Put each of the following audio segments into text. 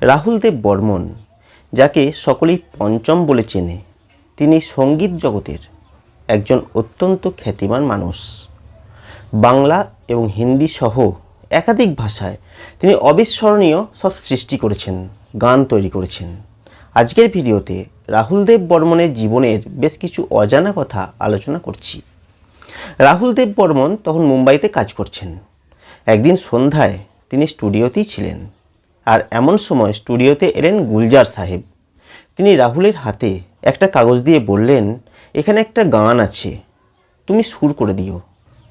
রাহুল দেব বর্মন, যাকে সকলেই পঞ্চম বলে চেনে, তিনি সংগীত জগতের একজন অত্যন্ত খ্যাতিমান মানুষ। বাংলা এবং হিন্দি সহ একাধিক ভাষায় তিনি অবিস্মরণীয় সব সৃষ্টি করেছেন, গান তৈরি করেছেন। আজকের ভিডিওতে রাহুল দেব বর্মনের জীবনের বেশ কিছু অজানা কথা আলোচনা করছি। রাহুল দেব বর্মন তখন মুম্বাইতে কাজ করছেন। একদিন সন্ধ্যায় তিনি স্টুডিওতেই ছিলেন। আর এমন সময় স্টুডিওতে এলেন গুলজার সাহেব। তিনি রাহুলের হাতে একটা কাগজ দিয়ে বললেন, এখানে একটা গান আছে, তুমি সুর করে দিও।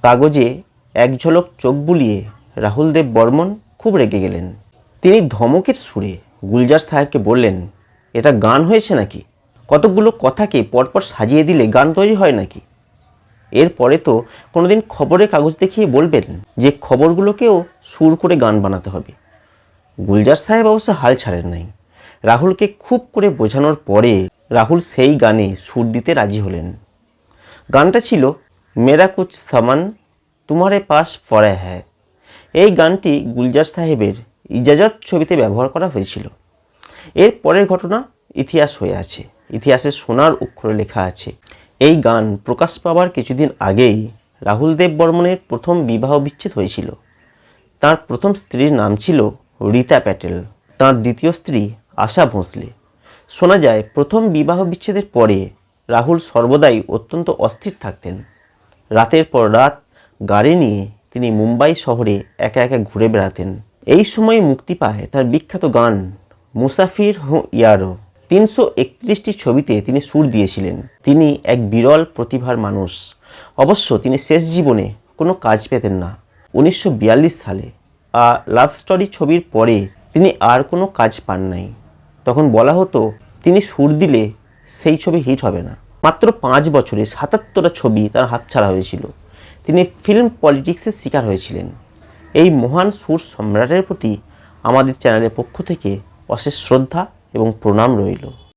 কাগজে এক ঝলক চোখ বুলিয়ে রাহুল দেব বর্মন খুব রেগে গেলেন। তিনি ধমকের সুরে গুলজার সাহেবকে বললেন, এটা গান হয়েছে নাকি? কতকগুলো কথাকে পরপর সাজিয়ে দিলে গান তৈরি হয় নাকি? এরপরে তো কোনোদিন খবরের কাগজ দেখিয়ে বলবেন যে খবরগুলোকেও সুর করে গান বানাতে হবে। গুলজার সাহেব অবশ্য হাল ছাড়েন নাই। রাহুলকে খুব করে বোঝানোর পরে রাহুল সেই গানে সুর দিতে রাজি হলেন। গানটা ছিল, মেরা কুচ সামান তোমারে পাস পরে হ্যায়। এই গানটি গুলজার সাহেবের ইজাজত ছবিতে ব্যবহার করা হয়েছিল। এর পরের ঘটনা ইতিহাস হয়ে আছে। ইতিহাসে সোনার অক্ষরে লেখা আছে, এই গান প্রকাশ পাওয়ার কিছুদিন আগেই রাহুল দেব বর্মনের প্রথম বিবাহ বিচ্ছেদ হয়েছিল। তার প্রথম স্ত্রীর নাম ছিল রীতা প্যাটেল, তাঁর দ্বিতীয় স্ত্রী আশা ভোঁসলে। শোনা যায়, প্রথম বিবাহ বিচ্ছেদের পরে রাহুল সর্বদাই অত্যন্ত অস্থির থাকতেন। রাতের পর রাত গাড়ি নিয়ে তিনি মুম্বাই শহরে একা একা ঘুরে বেড়াতেন। এই সময় মুক্তি পায় তার বিখ্যাত গান, মুসাফির হো ইয়ারো। তিনশো একত্রিশটি ছবিতে তিনি সুর দিয়েছিলেন। তিনি এক বিরল প্রতিভার মানুষ। অবশ্য তিনি শেষ জীবনে কোনো কাজ পেতেন না। উনিশশো বিয়াল্লিশ সালে লাভ স্টোরি ছবির পরে তিনি আর কোনো কাজ পান নাই। তখন বলা হতো, তিনি সুর দিলে সেই ছবি হিট হবে না। মাত্র পাঁচ বছরে সাতাত্তরটা ছবি তার হাতছাড়া হয়েছিল। তিনি ফিল্ম পলিটিক্সের শিকার হয়েছিলেন। এই মহান সুর সম্রাটের প্রতি আমাদের চ্যানেলের পক্ষ থেকে অশেষ শ্রদ্ধা এবং প্রণাম রইল।